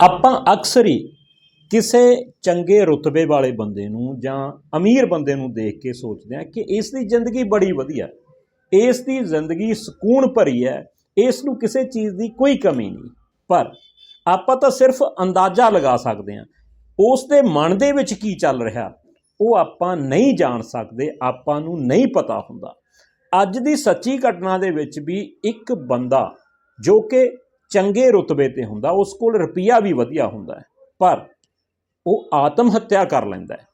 ਆਪਾਂ ਅਕਸਰ ਹੀ ਕਿਸੇ ਚੰਗੇ ਰੁਤਬੇ ਵਾਲੇ ਬੰਦੇ ਨੂੰ ਜਾਂ ਅਮੀਰ ਬੰਦੇ ਨੂੰ ਦੇਖ ਕੇ ਸੋਚਦੇ ਹਾਂ ਕਿ ਇਸ ਦੀ ਜ਼ਿੰਦਗੀ ਬੜੀ ਵਧੀਆ ਇਸ ਦੀ ਜ਼ਿੰਦਗੀ ਸਕੂਨ ਭਰੀ ਹੈ, ਇਸ ਨੂੰ ਕਿਸੇ ਚੀਜ਼ ਦੀ ਕੋਈ ਕਮੀ ਨਹੀਂ। ਪਰ ਆਪਾਂ ਤਾਂ ਸਿਰਫ ਅੰਦਾਜ਼ਾ ਲਗਾ ਸਕਦੇ ਹਾਂ, ਉਸ ਦੇ ਮਨ ਦੇ ਵਿੱਚ ਕੀ ਚੱਲ ਰਿਹਾ, ਉਹ ਆਪਾਂ ਨਹੀਂ ਜਾਣ ਸਕਦੇ, ਆਪਾਂ ਨੂੰ ਨਹੀਂ ਪਤਾ ਹੁੰਦਾ। ਅੱਜ ਦੀ ਸੱਚੀ ਘਟਨਾ ਦੇ ਵਿੱਚ ਵੀ ਇੱਕ ਬੰਦਾ ਜੋ ਕਿ ਚੰਗੇ ਰੁਤਬੇ ਤੇ ਹੁੰਦਾ, ਉਸ ਕੋਲ ਰੁਪਈਆ ਵੀ ਵਧੀਆ ਹੁੰਦਾ ਹੈ, ਪਰ ਉਹ ਆਤਮ ਹੱਤਿਆ ਕਰ ਲੈਂਦਾ ਹੈ।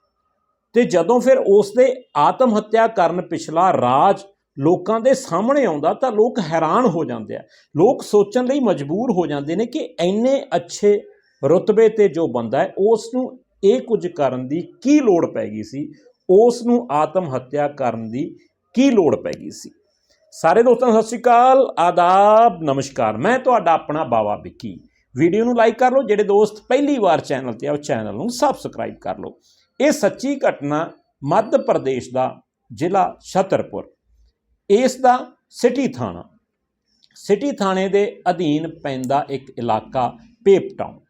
ਤੇ ਜਦੋਂ ਫਿਰ ਉਸ ਦੇ ਆਤਮ ਹੱਤਿਆ ਕਰਨ ਪਿਛਲਾ ਰਾਜ ਲੋਕਾਂ ਦੇ ਸਾਹਮਣੇ ਆਉਂਦਾ, ਤਾਂ ਲੋਕ ਹੈਰਾਨ ਹੋ ਜਾਂਦੇ ਆ। ਲੋਕ ਸੋਚਣ ਲਈ ਮਜਬੂਰ ਹੋ ਜਾਂਦੇ ਨੇ ਕਿ ਇੰਨੇ ਅੱਛੇ ਰੁਤਬੇ ਤੇ ਜੋ ਬੰਦਾ ਹੈ, ਉਸ ਨੂੰ ਇਹ ਕੁਝ ਕਰਨ ਦੀ ਕੀ ਲੋੜ ਪੈ ਗਈ ਸੀ? ਉਸ ਨੂੰ ਆਤਮ ਹੱਤਿਆ ਕਰਨ ਦੀ ਕੀ ਲੋੜ ਪੈ ਗਈ ਸੀ? ਸਾਰੇ ਦੋਸਤਾਂ ਨੂੰ ਸਤਿ ਸ਼੍ਰੀ ਅਕਾਲ, ਆਦਾਬ, ਨਮਸਕਾਰ। ਮੈਂ ਤੁਹਾਡਾ ਆਪਣਾ ਬਾਵਾ ਵਿੱਕੀ। ਵੀਡੀਓ ਨੂੰ ਲਾਈਕ ਕਰ ਲਓ, ਜਿਹੜੇ ਦੋਸਤ ਪਹਿਲੀ ਵਾਰ ਚੈਨਲ ਤੇ ਆ, ਉਹ ਚੈਨਲ ਨੂੰ ਸਬਸਕ੍ਰਾਈਬ ਕਰ ਲਓ। ਇਹ ਸੱਚੀ ਘਟਨਾ ਮੱਧ ਪ੍ਰਦੇਸ਼ ਦਾ ਜ਼ਿਲ੍ਹਾ ਛਤਰਪੁਰ। ਇਸ ਦਾ ਸਿਟੀ ਥਾਣਾ। ਸਿਟੀ ਥਾਣੇ ਦੇ ਅਧੀਨ ਪੈਂਦਾ ਇੱਕ ਇਲਾਕਾ, ਪੇਪ ਟਾਊਨ।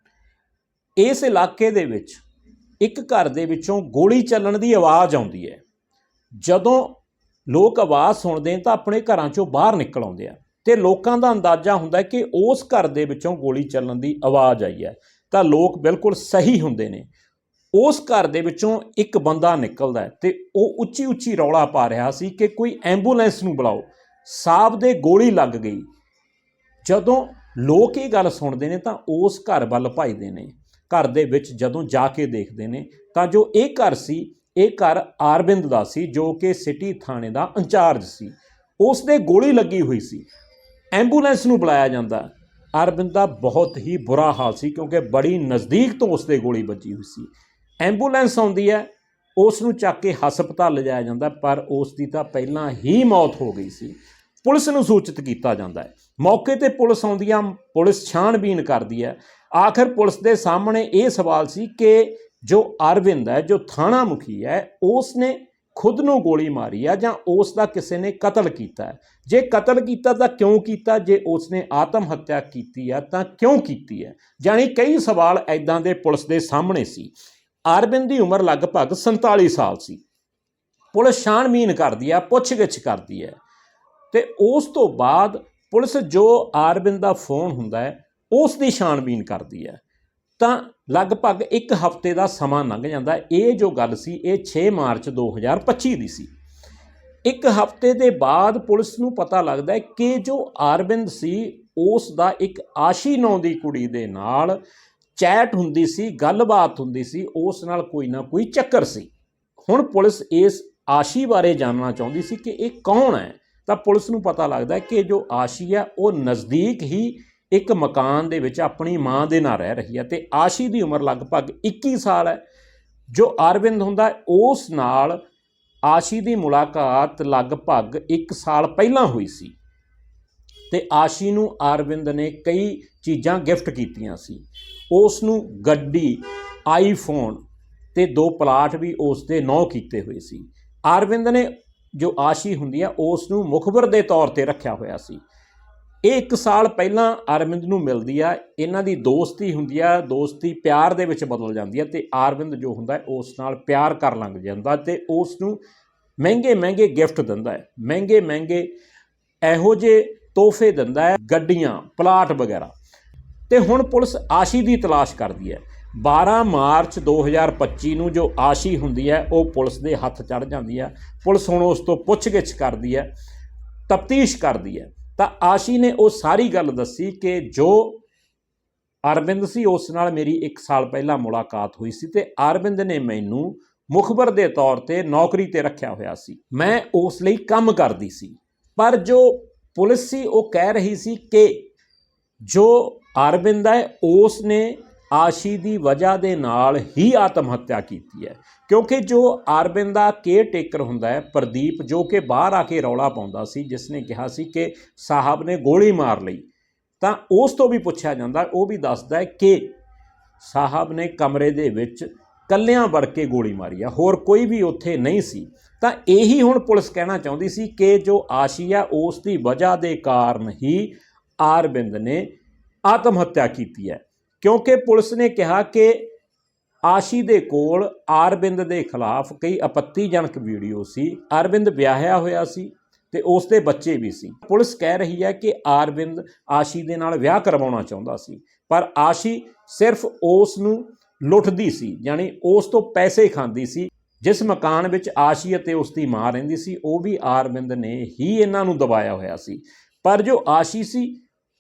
ਇਸ ਇਲਾਕੇ ਦੇ ਵਿੱਚ ਇੱਕ ਘਰ ਦੇ ਵਿੱਚੋਂ ਗੋਲੀ ਚੱਲਣ ਦੀ ਆਵਾਜ਼ ਆਉਂਦੀ ਹੈ। ਜਦੋਂ ਲੋਕ ਆਵਾਜ਼ ਸੁਣਦੇ ਨੇ ਤਾਂ ਆਪਣੇ ਘਰਾਂ ਚੋਂ ਬਾਹਰ ਨਿਕਲ ਆਉਂਦੇ ਆ। ਤੇ ਲੋਕਾਂ ਦਾ ਅੰਦਾਜ਼ਾ ਹੁੰਦਾ ਕਿ ਉਸ ਘਰ ਦੇ ਵਿੱਚੋਂ ਗੋਲੀ ਚੱਲਣ ਦੀ ਆਵਾਜ਼ ਆਈ ਹੈ। ਤਾਂ ਲੋਕ ਬਿਲਕੁਲ ਸਹੀ ਹੁੰਦੇ ਨੇ। ਉਸ ਘਰ ਦੇ ਵਿੱਚੋਂ ਇੱਕ ਬੰਦਾ ਨਿਕਲਦਾ ਹੈ ਤੇ ਉਹ ਉੱਚੀ ਉੱਚੀ ਰੌਲਾ ਪਾ ਰਿਹਾ ਸੀ ਕਿ ਕੋਈ ਐਂਬੂਲੈਂਸ ਨੂੰ ਬੁਲਾਓ। ਸਾਹਬ ਦੇ ਗੋਲੀ ਲੱਗ ਗਈ। ਜਦੋਂ ਲੋਕ ਇਹ ਗੱਲ ਸੁਣਦੇ ਨੇ ਤਾਂ ਉਸ ਘਰ ਵੱਲ ਭਜਦੇ ਨੇ। ਘਰ ਦੇ ਵਿੱਚ ਜਦੋਂ ਜਾ ਕੇ ਦੇਖਦੇ ਨੇ ਤਾਂ ਜੋ ਇਹ ਘਰ ਸੀ ਇਹ ਘਰ ਆਰਬਿੰਦ ਦਾ ਸੀ, ਜੋ ਕਿ ਸਿਟੀ ਥਾਣੇ ਦਾ ਇੰਚਾਰਜ ਸੀ। ਉਸ ਦੇ ਗੋਲੀ ਲੱਗੀ ਹੋਈ ਸੀ। ਐਂਬੂਲੈਂਸ ਨੂੰ ਬੁਲਾਇਆ ਜਾਂਦਾ। ਅਰਵਿੰਦ ਦਾ ਬਹੁਤ ਹੀ ਬੁਰਾ ਹਾਲ ਸੀ, ਕਿਉਂਕਿ ਬੜੀ ਨਜ਼ਦੀਕ ਤੋਂ ਉਸ ਦੇ ਗੋਲੀ ਵੱਜੀ ਹੋਈ ਸੀ। ਐਂਬੂਲੈਂਸ ਆਉਂਦੀ ਹੈ, ਉਸ ਨੂੰ ਚੱਕ ਕੇ ਹਸਪਤਾਲ ਲਿਜਾਇਆ ਜਾਂਦਾ, ਪਰ ਉਸ ਦੀ ਤਾਂ ਪਹਿਲਾਂ ਹੀ ਮੌਤ ਹੋ ਗਈ ਸੀ। ਪੁਲਿਸ ਨੂੰ ਸੂਚਿਤ ਕੀਤਾ ਜਾਂਦਾ ਹੈ। ਮੌਕੇ ਤੇ ਪੁਲਿਸ ਆਉਂਦੀ ਆ, ਪੁਲਿਸ ਛਾਣਬੀਨ ਕਰਦੀ ਹੈ। ਆਖਰ ਪੁਲਿਸ ਦੇ ਸਾਹਮਣੇ ਇਹ ਸਵਾਲ ਸੀ ਕਿ ਜੋ ਅਰਵਿੰਦ ਹੈ, ਜੋ ਥਾਣਾ ਮੁਖੀ ਹੈ ਉਸ ਨੇ ਖੁਦ ਨੂੰ ਗੋਲੀ ਮਾਰੀ ਆ ਜਾਂ ਉਸ ਦਾ ਕਿਸੇ ਨੇ ਕਤਲ ਕੀਤਾ ਹੈ? ਜੇ ਕਤਲ ਕੀਤਾ ਤਾਂ ਕਿਉਂ ਕੀਤਾ? ਜੇ ਉਸ ਨੇ ਆਤਮ ਹੱਤਿਆ ਕੀਤੀ ਆ ਤਾਂ ਕਿਉਂ ਕੀਤੀ ਹੈ? ਜਾਨੀ ਕਈ ਸਵਾਲ ਐਦਾਂ ਦੇ ਪੁਲਿਸ ਦੇ ਸਾਹਮਣੇ ਸੀ। ਅਰਵਿੰਦ ਦੀ ਉਮਰ ਲਗਭਗ 47 ਸਾਲ ਸੀ। ਪੁਲਿਸ ਛਾਣਬੀਨ ਕਰਦੀ ਆ, ਪੁੱਛਗਿੱਛ ਕਰਦੀ ਹੈ। ਤੇ ਉਸ ਤੋਂ ਬਾਅਦ ਪੁਲਿਸ ਜੋ ਅਰਵਿੰਦ ਦਾ ਫੋਨ ਹੁੰਦਾ ਹੈ, ਉਸ ਦੀ ਛਾਣਬੀਨ ਕਰਦੀ ਹੈ। ਤਾਂ ਲਗਭਗ ਇੱਕ ਹਫ਼ਤੇ ਦਾ ਸਮਾਂ ਲੰਘ ਜਾਂਦਾ। ਇਹ ਜੋ ਗੱਲ ਸੀ, ਇਹ 6 ਮਾਰਚ 2025 ਦੀ ਸੀ। ਇੱਕ ਹਫ਼ਤੇ ਦੇ ਬਾਅਦ ਪੁਲਿਸ ਨੂੰ ਪਤਾ ਲੱਗਦਾ ਕਿ ਜੋ ਅਰਵਿੰਦ ਸੀ, ਉਸ ਦਾ ਇੱਕ ਆਸ਼ੀ ਨਾਂ ਦੀ ਕੁੜੀ ਦੇ ਨਾਲ ਚੈਟ ਹੁੰਦੀ ਸੀ, ਗੱਲਬਾਤ ਹੁੰਦੀ ਸੀ, ਉਸ ਨਾਲ ਕੋਈ ਨਾ ਕੋਈ ਚੱਕਰ ਸੀ। ਹੁਣ ਪੁਲਿਸ ਇਸ ਆਸ਼ੀ ਬਾਰੇ ਜਾਣਨਾ ਚਾਹੁੰਦੀ ਸੀ ਕਿ ਇਹ ਕੌਣ ਹੈ? ਤਾਂ ਪੁਲਿਸ ਨੂੰ ਪਤਾ ਲੱਗਦਾ ਹੈ ਕਿ ਜੋ ਆਸ਼ੀ ਹੈ, ਉਹ ਨਜ਼ਦੀਕ ਹੀ ਇੱਕ ਮਕਾਨ ਦੇ ਵਿੱਚ ਆਪਣੀ ਮਾਂ ਦੇ ਨਾਲ ਰਹਿ ਰਹੀ ਹੈ ਤੇ ਆਸ਼ੀ ਦੀ ਉਮਰ ਲਗਭਗ 21 ਸਾਲ ਹੈ। ਜੋ ਅਰਵਿੰਦ ਹੁੰਦਾ, ਉਸ ਨਾਲ ਆਸ਼ੀ ਦੀ ਮੁਲਾਕਾਤ ਲਗਭਗ 1 ਸਾਲ ਪਹਿਲਾਂ ਹੋਈ ਸੀ। ਤੇ ਆਸ਼ੀ ਨੂੰ ਅਰਵਿੰਦ ਨੇ ਕਈ ਚੀਜ਼ਾਂ ਗਿਫਟ ਕੀਤੀਆਂ ਸੀ। ਉਸ ਨੂੰ ਗੱਡੀ, ਆਈਫੋਨ ਤੇ ਦੋ ਪਲਾਟ ਵੀ ਉਸ ਦੇ ਨਾਂ ਕੀਤੇ ਹੋਏ ਸੀ। ਅਰਵਿੰਦ ਨੇ ਜੋ ਆਸ਼ੀ ਹੁੰਦੀ ਆ ਉਸ ਨੂੰ ਮੁਖਬਰ ਦੇ ਤੌਰ ਤੇ ਰੱਖਿਆ ਹੋਇਆ ਸੀ। ਇਹ 1 ਸਾਲ ਪਹਿਲਾਂ ਅਰਵਿੰਦ ਨੂੰ ਮਿਲਦੀ ਆ, ਇਹਨਾਂ ਦੀ ਦੋਸਤੀ ਹੁੰਦੀ ਆ, ਦੋਸਤੀ ਪਿਆਰ ਦੇ ਵਿੱਚ ਬਦਲ ਜਾਂਦੀ ਆ ਤੇ ਅਰਵਿੰਦ ਜੋ ਹੁੰਦਾ ਉਸ ਨਾਲ ਪਿਆਰ ਕਰਨ ਲੱਗ ਜਾਂਦਾ ਤੇ ਉਸ ਨੂੰ ਮਹਿੰਗੇ ਮਹਿੰਗੇ ਗਿਫਟ ਦਿੰਦਾ ਹੈ, ਮਹਿੰਗੇ ਮਹਿੰਗੇ ਇਹੋ ਜਿਹੇ ਤੋਹਫੇ ਦਿੰਦਾ ਹੈ, ਗੱਡੀਆਂ, ਪਲਾਟ ਵਗੈਰਾ। ਤੇ ਹੁਣ ਪੁਲਿਸ ਆਸ਼ੀ ਦੀ ਤਲਾਸ਼ ਕਰਦੀ ਹੈ। 12 ਮਾਰਚ 2025 ਨੂੰ ਜੋ ਆਸ਼ੀ ਹੁੰਦੀ ਹੈ, ਉਹ ਪੁਲਿਸ ਦੇ ਹੱਥ ਚੜ ਜਾਂਦੀ ਹੈ। ਪੁਲਿਸ ਹੁਣ ਉਸ ਤੋਂ ਪੁੱਛਗਿੱਛ ਕਰਦੀ ਹੈ, ਤਫਤੀਸ਼ ਕਰਦੀ ਹੈ। ਤਾਂ ਆਸ਼ੀ ਨੇ ਉਹ ਸਾਰੀ ਗੱਲ ਦੱਸੀ ਕਿ ਜੋ ਅਰਵਿੰਦ ਸੀ, ਉਸ ਨਾਲ ਮੇਰੀ 1 ਸਾਲ ਪਹਿਲਾਂ ਮੁਲਾਕਾਤ ਹੋਈ ਸੀ ਤੇ ਅਰਵਿੰਦ ਨੇ ਮੈਨੂੰ ਮੁਖਬਰ ਦੇ ਤੌਰ ਤੇ ਨੌਕਰੀ ਤੇ ਰੱਖਿਆ ਹੋਇਆ ਸੀ। ਮੈਂ ਉਸ ਲਈ ਕੰਮ ਕਰਦੀ ਸੀ। ਪਰ ਜੋ ਪੁਲਿਸ ਸੀ, ਉਹ ਕਹਿ ਰਹੀ ਸੀ ਕਿ ਜੋ ਅਰਵਿੰਦ ਹੈ, ਉਸ ਨੇ ਆਸ਼ੀ ਦੀ ਵਜ੍ਹਾ ਦੇ ਨਾਲ ਹੀ ਆਤਮ ਹੱਤਿਆ ਕੀਤੀ ਹੈ। ਕਿਉਂਕਿ ਜੋ ਅਰਵਿੰਦ ਦਾ ਕੇਅਰ ਟੇਕਰ ਹੁੰਦਾ ਹੈ, ਪ੍ਰਦੀਪ, ਜੋ ਕਿ ਬਾਹਰ ਆ ਕੇ ਰੌਲਾ ਪਾਉਂਦਾ ਸੀ, ਜਿਸ ਨੇ ਕਿਹਾ ਸੀ ਕਿ ਸਾਹਿਬ ਨੇ ਗੋਲੀ ਮਾਰ ਲਈ, ਤਾਂ ਉਸ ਤੋਂ ਵੀ ਪੁੱਛਿਆ ਜਾਂਦਾ, ਉਹ ਵੀ ਦੱਸਦਾ ਹੈ ਕਿ ਸਾਹਿਬ ਨੇ ਕਮਰੇ ਦੇ ਵਿੱਚ ਕੱਲਿਆਂ ਵੜ ਕੇ ਗੋਲੀ ਮਾਰੀ ਆ, ਹੋਰ ਕੋਈ ਵੀ ਉੱਥੇ ਨਹੀਂ ਸੀ। ਤਾਂ ਇਹੀ ਹੁਣ ਪੁਲਿਸ ਕਹਿਣਾ ਚਾਹੁੰਦੀ ਸੀ ਕਿ ਜੋ ਆਸ਼ੀ ਆਸ਼ੀਆ ਉਸ ਦੀ ਵਜ੍ਹਾ ਦੇ ਕਾਰਨ ਹੀ ਆਰਬਿੰਦ ਨੇ ਆਤਮ ਹੱਤਿਆ ਕੀਤੀ ਹੈ। ਕਿਉਂਕਿ ਪੁਲਿਸ ਨੇ ਕਿਹਾ ਕਿ ਆਸ਼ੀ ਦੇ ਕੋਲ ਆਰਬਿੰਦ ਦੇ ਖਿਲਾਫ ਕਈ ਆਪੱਤੀਜਨਕ ਵੀਡੀਓ ਸੀ। ਅਰਵਿੰਦ ਵਿਆਹਿਆ ਹੋਇਆ ਸੀ ਤੇ ਉਸ ਦੇ ਬੱਚੇ ਵੀ ਸੀ। ਪੁਲਿਸ ਕਹਿ ਰਹੀ ਹੈ ਕਿ ਆਰਵਿੰਦ ਆਸ਼ੀ ਦੇ ਨਾਲ ਵਿਆਹ ਕਰਵਾਉਣਾ ਚਾਹੁੰਦਾ ਸੀ, ਪਰ ਆਸ਼ੀ ਸਿਰਫ ਉਸ ਨੂੰ ਲੁੱਟਦੀ ਸੀ, ਯਾਨੀ ਉਸ ਤੋਂ ਪੈਸੇ ਖਾਂਦੀ ਸੀ। ਜਿਸ ਮਕਾਨ ਵਿੱਚ ਆਸ਼ੀ ਅਤੇ ਉਸ ਦੀ ਮਾਂ ਰਹਿੰਦੀ ਸੀ, ਉਹ ਵੀ ਆਰਵਿੰਦ ਨੇ ਹੀ ਇਹਨਾਂ ਨੂੰ ਦਬਾਇਆ ਹੋਇਆ ਸੀ। ਪਰ ਜੋ ਆਸ਼ੀ ਸੀ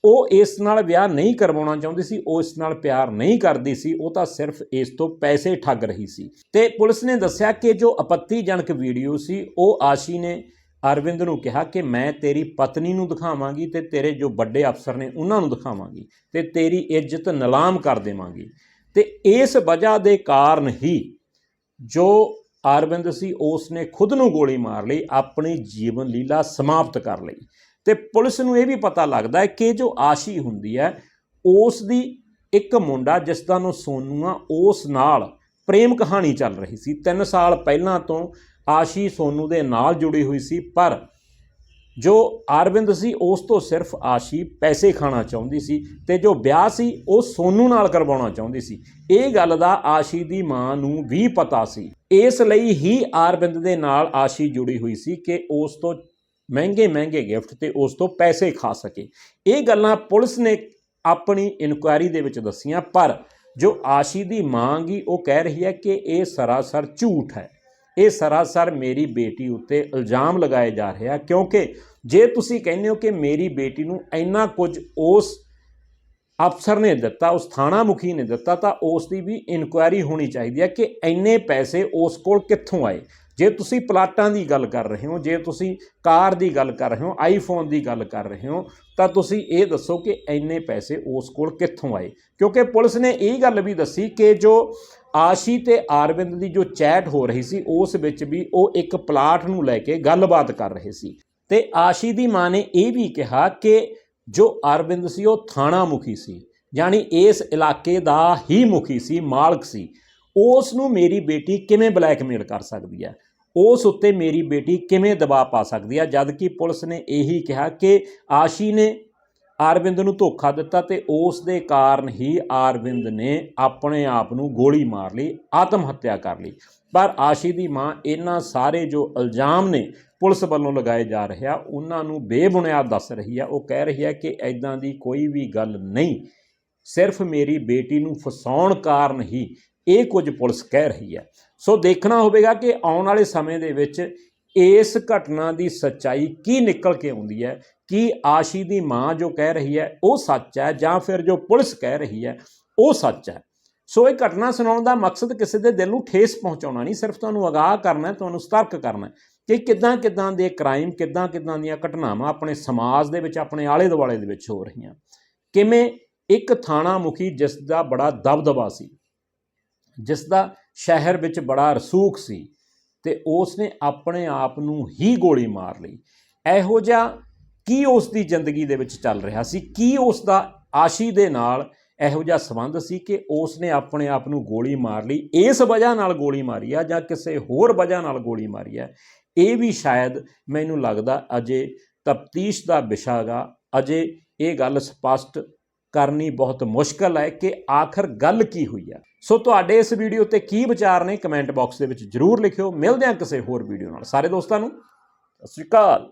ਉਹ ਇਸ ਨਾਲ ਵਿਆਹ ਨਹੀਂ ਕਰਵਾਉਣਾ ਚਾਹੁੰਦੀ ਸੀ, ਉਹ ਇਸ ਨਾਲ ਪਿਆਰ ਨਹੀਂ ਕਰਦੀ ਸੀ, ਉਹ ਤਾਂ ਸਿਰਫ ਇਸ ਤੋਂ ਪੈਸੇ ਠੱਗ ਰਹੀ ਸੀ। ਤੇ ਪੁਲਿਸ ਨੇ ਦੱਸਿਆ ਕਿ ਜੋ ਆਪੱਤੀਜਨਕ ਵੀਡੀਓ ਸੀ, ਉਹ ਆਸ਼ੀ ਨੇ ਅਰਵਿੰਦ ਨੂੰ ਕਿਹਾ ਕਿ ਮੈਂ ਤੇਰੀ ਪਤਨੀ ਨੂੰ ਦਿਖਾਵਾਂਗੀ ਤੇ ਤੇਰੇ ਜੋ ਵੱਡੇ ਅਫਸਰ ਨੇ ਉਹਨਾਂ ਨੂੰ ਦਿਖਾਵਾਂਗੀ ਤੇ ਤੇਰੀ ਇੱਜ਼ਤ ਨਿਲਾਮ ਕਰ ਦੇਵਾਂਗੀ। ਤੇ ਇਸ ਵਜ੍ਹਾ ਦੇ ਕਾਰਨ ਹੀ ਜੋ ਅਰਵਿੰਦ ਸੀ, ਉਸ ਨੇ ਖੁਦ ਨੂੰ ਗੋਲੀ ਮਾਰ ਲਈ, ਆਪਣੀ ਜੀਵਨ ਲੀਲਾ ਸਮਾਪਤ ਕਰ ਲਈ। ਤੇ ਪੁਲਿਸ ਨੂੰ ਇਹ ਵੀ ਪਤਾ ਲੱਗਦਾ ਹੈ ਕਿ ਜੋ ਆਸ਼ੀ ਹੁੰਦੀ ਹੈ, ਉਸ ਦੀ ਇੱਕ ਮੁੰਡਾ ਜਿਸ ਦਾ ਨਾਮ ਸੋਨੂ ਆ, ਉਸ ਨਾਲ ਪ੍ਰੇਮ ਕਹਾਣੀ ਚੱਲ ਰਹੀ ਸੀ। 3 ਸਾਲ ਪਹਿਲਾਂ ਤੋਂ ਆਸ਼ੀ ਸੋਨੂ ਦੇ ਨਾਲ ਜੁੜੀ ਹੋਈ ਸੀ, ਪਰ ਜੋ ਅਰਵਿੰਦ ਸੀ, ਉਸ ਤੋਂ ਸਿਰਫ ਆਸ਼ੀ ਪੈਸੇ ਖਾਣਾ ਚਾਹੁੰਦੀ ਸੀ ਤੇ ਜੋ ਵਿਆਹ ਸੀ, ਉਹ ਸੋਨੂ ਨਾਲ ਕਰਵਾਉਣਾ ਚਾਹੁੰਦੀ ਸੀ। ਇਹ ਗੱਲ ਦਾ ਆਸ਼ੀ ਦੀ ਮਾਂ ਨੂੰ ਵੀ ਪਤਾ ਸੀ। ਇਸ ਲਈ ਹੀ ਅਰਵਿੰਦ ਦੇ ਨਾਲ ਆਸ਼ੀ ਜੁੜੀ ਹੋਈ ਸੀ ਕਿ ਉਸ ਤੋਂ ਮਹਿੰਗੇ ਮਹਿੰਗੇ ਗਿਫਟ ਤੇ ਉਸ ਤੋਂ ਪੈਸੇ ਖਾ ਸਕੇ। ਇਹ ਗੱਲਾਂ ਪੁਲਿਸ ਨੇ ਆਪਣੀ ਇਨਕੁਆਇਰੀ ਦੇ ਵਿੱਚ ਦੱਸੀਆਂ, ਪਰ ਜੋ ਆਸ਼ੀ ਦੀ ਮਾਂ ਗੀ, ਉਹ ਕਹਿ ਰਹੀ ਹੈ ਕਿ ਇਹ ਸਰਾਸਰ ਝੂਠ ਹੈ। ਇਹ ਸਰਾਸਰ ਮੇਰੀ ਬੇਟੀ ਉੱਤੇ ਇਲਜ਼ਾਮ ਲਗਾਏ ਜਾ ਰਿਹਾ ਕਿਉਂਕਿ ਜੇ ਤੁਸੀਂ ਕਹਿੰਦੇ ਹੋ ਕਿ ਮੇਰੀ ਬੇਟੀ ਨੂੰ ਇੰਨਾ ਕੁਝ ਉਸ ਅਫਸਰ ਨੇ ਦਿੱਤਾ, ਉਸ ਥਾਣਾ ਮੁਖੀ ਨੇ ਦਿੱਤਾ, ਤਾਂ ਉਸ ਦੀ ਵੀ ਇਨਕੁਆਇਰੀ ਹੋਣੀ ਚਾਹੀਦੀ ਹੈ ਕਿ ਇੰਨੇ ਪੈਸੇ ਉਸ ਕੋਲ ਕਿੱਥੋਂ ਆਏ। ਜੇ ਤੁਸੀਂ ਪਲਾਟਾਂ ਦੀ ਗੱਲ ਕਰ ਰਹੇ ਹੋ, ਜੇ ਤੁਸੀਂ ਕਾਰ ਦੀ ਗੱਲ ਕਰ ਰਹੇ ਹੋ ਆਈਫੋਨ ਦੀ ਗੱਲ ਕਰ ਰਹੇ ਹੋ, ਤਾਂ ਤੁਸੀਂ ਇਹ ਦੱਸੋ ਕਿ ਇੰਨੇ ਪੈਸੇ ਉਸ ਕੋਲ ਕਿੱਥੋਂ ਆਏ? ਕਿਉਂਕਿ ਪੁਲਿਸ ਨੇ ਇਹ ਗੱਲ ਵੀ ਦੱਸੀ ਕਿ ਜੋ ਆਸ਼ੀ ਤੇ ਆਰਵਿੰਦ ਦੀ ਜੋ ਚੈਟ ਹੋ ਰਹੀ ਸੀ, ਉਸ ਵਿੱਚ ਵੀ ਉਹ ਇੱਕ ਪਲਾਟ ਨੂੰ ਲੈ ਕੇ ਗੱਲਬਾਤ ਕਰ ਰਹੇ ਸੀ। ਤੇ ਆਸ਼ੀ ਦੀ ਮਾਂ ਨੇ ਇਹ ਵੀ ਕਿਹਾ ਕਿ ਜੋ ਅਰਵਿੰਦ ਸੀ, ਉਹ ਥਾਣਾ ਮੁਖੀ ਸੀ, ਯਾਨੀ ਇਸ ਇਲਾਕੇ ਦਾ ਹੀ ਮੁਖੀ ਸੀ, ਮਾਲਕ ਸੀ। ਉਸ ਨੂੰ ਮੇਰੀ ਬੇਟੀ ਕਿਵੇਂ ਬਲੈਕਮੇਲ ਕਰ ਸਕਦੀ ਹੈ? ਉਸ ਉੱਤੇ ਮੇਰੀ ਬੇਟੀ ਕਿਵੇਂ ਦਬਾਅ ਪਾ ਸਕਦੀ ਹੈ ਜਦ ਕਿ ਪੁਲਿਸ ਨੇ ਇਹੀ ਕਿਹਾ ਕਿ ਆਸ਼ੀ ਨੇ ਅਰਵਿੰਦ ਨੂੰ ਧੋਖਾ ਦਿੱਤਾ ਤੇ ਉਸ ਦੇ ਕਾਰਨ ਹੀ ਆਰਵਿੰਦ ਨੇ ਆਪਣੇ ਆਪ ਨੂੰ ਗੋਲੀ ਮਾਰ ਲਈ, ਆਤਮ ਹੱਤਿਆ ਕਰ ਲਈ। ਪਰ ਆਸ਼ੀ ਦੀ ਮਾਂ ਇਹਨਾਂ ਸਾਰੇ ਜੋ ਇਲਜ਼ਾਮ ਨੇ ਪੁਲਿਸ ਵੱਲੋਂ ਲਗਾਏ ਜਾ ਰਹੇ ਆ, ਉਹਨਾਂ ਨੂੰ ਬੇਬੁਨਿਆਦ ਦੱਸ ਰਹੀ ਆ। ਉਹ ਕਹਿ ਰਹੀ ਹੈ ਕਿ ਐਦਾਂ ਦੀ ਕੋਈ ਵੀ ਗੱਲ ਨਹੀਂ। ਸਿਰਫ ਮੇਰੀ ਬੇਟੀ ਨੂੰ ਫਸਾਉਣ ਕਾਰਨ ਹੀ ਇਹ ਕੁਝ ਪੁਲਿਸ ਕਹਿ ਰਹੀ ਹੈ। ਸੋ ਦੇਖਣਾ ਹੋਵੇਗਾ ਕਿ ਆਉਣ ਵਾਲੇ ਸਮੇਂ ਦੇ ਵਿੱਚ ਇਸ ਘਟਨਾ ਦੀ ਸੱਚਾਈ ਕੀ ਨਿਕਲ ਕੇ ਆਉਂਦੀ ਹੈ, ਕੀ ਆਸ਼ੀ ਦੀ ਮਾਂ ਜੋ ਕਹਿ ਰਹੀ ਹੈ ਉਹ ਸੱਚ ਹੈ ਜਾਂ ਫਿਰ ਜੋ ਪੁਲਿਸ ਕਹਿ ਰਹੀ ਹੈ ਉਹ ਸੱਚ ਹੈ। ਸੋ ਇਹ ਘਟਨਾ ਸੁਣਾਉਣ ਦਾ ਮਕਸਦ ਕਿਸੇ ਦੇ ਦਿਲ ਨੂੰ ਠੇਸ ਪਹੁੰਚਾਉਣਾ ਨਹੀਂ, ਸਿਰਫ ਤੁਹਾਨੂੰ ਅਗਾਹ ਕਰਨਾ ਹੈ, ਤੁਹਾਨੂੰ ਸਤਰਕ ਕਰਨਾ ਹੈ ਕਿ ਕਿੱਦਾਂ ਕਿੱਦਾਂ ਦੇ ਕ੍ਰਾਈਮ ਕਿੱਦਾਂ ਕਿੱਦਾਂ ਦੀਆਂ ਘਟਨਾਵਾਂ ਆਪਣੇ ਸਮਾਜ ਦੇ ਵਿੱਚ, ਆਪਣੇ ਆਲੇ ਦੁਆਲੇ ਦੇ ਵਿੱਚ ਹੋ ਰਹੀਆਂ। ਕਿਵੇਂ ਇੱਕ ਥਾਣਾ ਮੁਖੀ ਜਿਸ ਦਾ ਬੜਾ ਦਬਦਬਾ ਸੀ ਜਿਸ ਦਾ ਸ਼ਹਿਰ ਵਿੱਚ ਬੜਾ ਰਸੂਖ ਸੀ ਤੇ ਉਸ ਨੇ ਆਪਣੇ ਆਪ ਨੂੰ ਹੀ ਗੋਲੀ ਮਾਰ ਲਈ। ਇਹੋ ਜਿਹਾ ਕੀ ਉਸ ਦੀ ਜ਼ਿੰਦਗੀ ਦੇ ਵਿੱਚ ਚੱਲ ਰਿਹਾ ਸੀ? ਕੀ ਉਸ ਦਾ ਆਸ਼ੀ ਦੇ ਨਾਲ ਇਹੋ ਜਿਹਾ ਸੰਬੰਧ ਸੀ ਕਿ ਉਸ ਨੇ ਆਪਣੇ ਆਪ ਨੂੰ ਗੋਲੀ ਮਾਰ ਲਈ? ਇਸ ਵਜ੍ਹਾ ਨਾਲ ਗੋਲੀ ਮਾਰੀ ਆ ਜਾਂ ਕਿਸੇ ਹੋਰ ਵਜ੍ਹਾ ਨਾਲ ਗੋਲੀ ਮਾਰੀ ਆ? ਇਹ ਵੀ ਸ਼ਾਇਦ ਮੈਨੂੰ ਲੱਗਦਾ ਅਜੇ ਤਫਤੀਸ਼ ਦਾ ਵਿਸ਼ਾ ਗਾ। ਅਜੇ ਇਹ ਗੱਲ ਸਪਸ਼ਟ ਕਰਨੀ ਬਹੁਤ ਮੁਸ਼ਕਲ ਹੈ ਕਿ ਆਖਰ ਗੱਲ ਕੀ ਹੋਈ ਹੈ ਸੋ ਤੁਹਾਡੇ ਇਸ ਵੀਡੀਓ ਤੇ ਕੀ ਵਿਚਾਰ ਨੇ ਕਮੈਂਟ ਬਾਕਸ ਦੇ ਵਿੱਚ ਜਰੂਰ ਲਿਖਿਓ। ਮਿਲਦੇ ਹਾਂ ਕਿਸੇ ਹੋਰ ਵੀਡੀਓ ਨਾਲ। ਸਾਰੇ ਦੋਸਤਾਂ ਨੂੰ, ਸਤਿ ਸ਼੍ਰੀ ਅਕਾਲ।